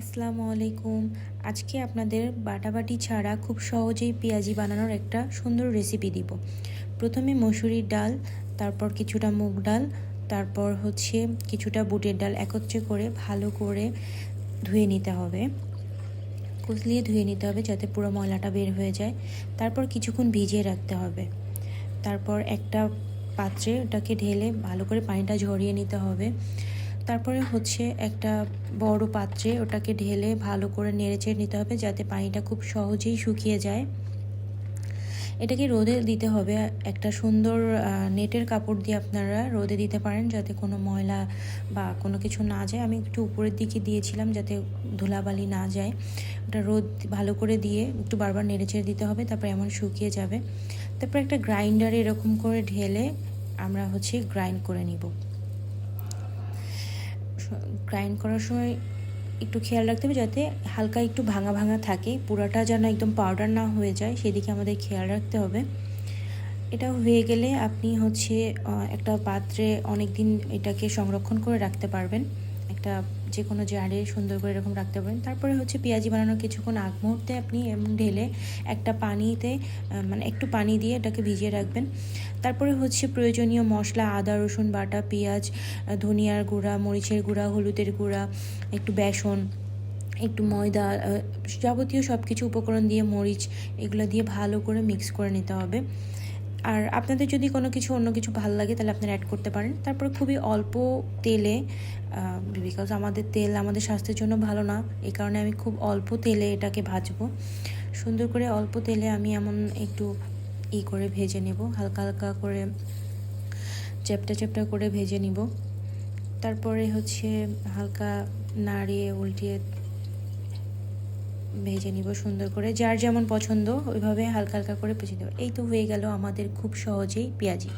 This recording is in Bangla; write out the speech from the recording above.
আসসালামু আলাইকুম। আজকে আপনাদের বাটাবাটি ছাড়া খুব সহজেই পেঁয়াজি বানানোর একটা সুন্দর রেসিপি দিব। প্রথমে মসুরির ডাল, তারপর কিছুটা মুগ ডাল, তারপর হচ্ছে কিছুটা বুটের ডাল একত্রে করে ভালো করে ধুয়ে নিতে হবে। কুচলিয়ে ধুয়ে নিতে হবে যাতে পুরো ময়লাটা বের হয়ে যায়। তারপর কিছুক্ষণ ভিজিয়ে রাখতে হবে। তারপর একটা পাত্রে ওটাকে ঢেলে ভালো করে পানিটা ঝরিয়ে নিতে হবে। তারপরে হচ্ছে একটা বড় পাত্রে ওটাকে ঢেলে ভালো করে নেড়েচেড়ে নিতে হবে যাতে পানিটা খুব সহজেই শুকিয়ে যায়। এটাকে রোদে দিতে হবে। একটা সুন্দর নেটের কাপড় দিয়ে আপনারা রোদে দিতে পারেন যাতে কোনো ময়লা বা কোনো কিছু না যায়। আমি একটু উপরের দিকে দিয়েছিলাম যাতে ধুলাবালি না যায়। ওটা রোদ ভালো করে দিয়ে একটু বারবার নেড়েচেড়ে দিতে হবে, তারপর এমন শুকিয়ে যাবে। তারপর একটা গ্রাইন্ডারে এরকম করে ঢেলে আমরা হচ্ছে গ্রাইন্ড করে নিব। গ্রাইন্ড করার সময় একটু খেয়াল রাখতে হবে যাতে হালকা একটু ভাঙা ভাঙা থাকে। পুরাটা যেন একদম পাউডার না হয়ে যায়, সেদিকে আমাদের খেয়াল রাখতে হবে। এটা হয়ে গেলে আপনি হচ্ছে একটা পাত্রে অনেক দিন এটাকে সংরক্ষণ করে রাখতে পারবেন। একটা যে কোনো জারে সুন্দর করে এরকম রাখতে পারেন। তারপরে হচ্ছে পেঁয়াজি বানানোর কিছুক্ষণ আগ মুহূর্তে আপনি ঢেলে একটা পানিতে মানে একটু পানি দিয়ে এটাকে ভিজিয়ে রাখবেন। তারপরে হচ্ছে প্রয়োজনীয় মশলা, আদা, রসুন বাটা, পেঁয়াজ ধনিয়ার গুঁড়া, মরিচের গুঁড়া, হলুদের গুঁড়া, একটু বেসন, একটু ময়দা যাবতীয় সব কিছু উপকরণ দিয়ে মরিচ এগুলো দিয়ে ভালো করে মিক্স করে নিতে হবে। আর আপনাদের যদি কোনো কিছু অন্য কিছু ভালো লাগে তাহলে আপনারা অ্যাড করতে পারেন। তারপর খুবই অল্প তেলে বিকজ আমাদের তেল আমাদের স্বাস্থ্যের জন্য ভালো না, এই কারণে আমি খুব অল্প তেলে এটাকে ভাজবো। সুন্দর করে অল্প তেলে আমি এমন একটু ই করে ভেজে নেব, হালকা হালকা করে চ্যাপটা চ্যাপটা করে ভেজে নিব। তারপরে হচ্ছে হালকা নাড়িয়ে উল্টিয়ে ভেজে নিব সুন্দর করে, যার যেমন পছন্দ ওইভাবে হালকা হালকা করে ভেজে দেবো এই তো হয়ে গেল আমাদের খুব সহজেই পেঁয়াজি।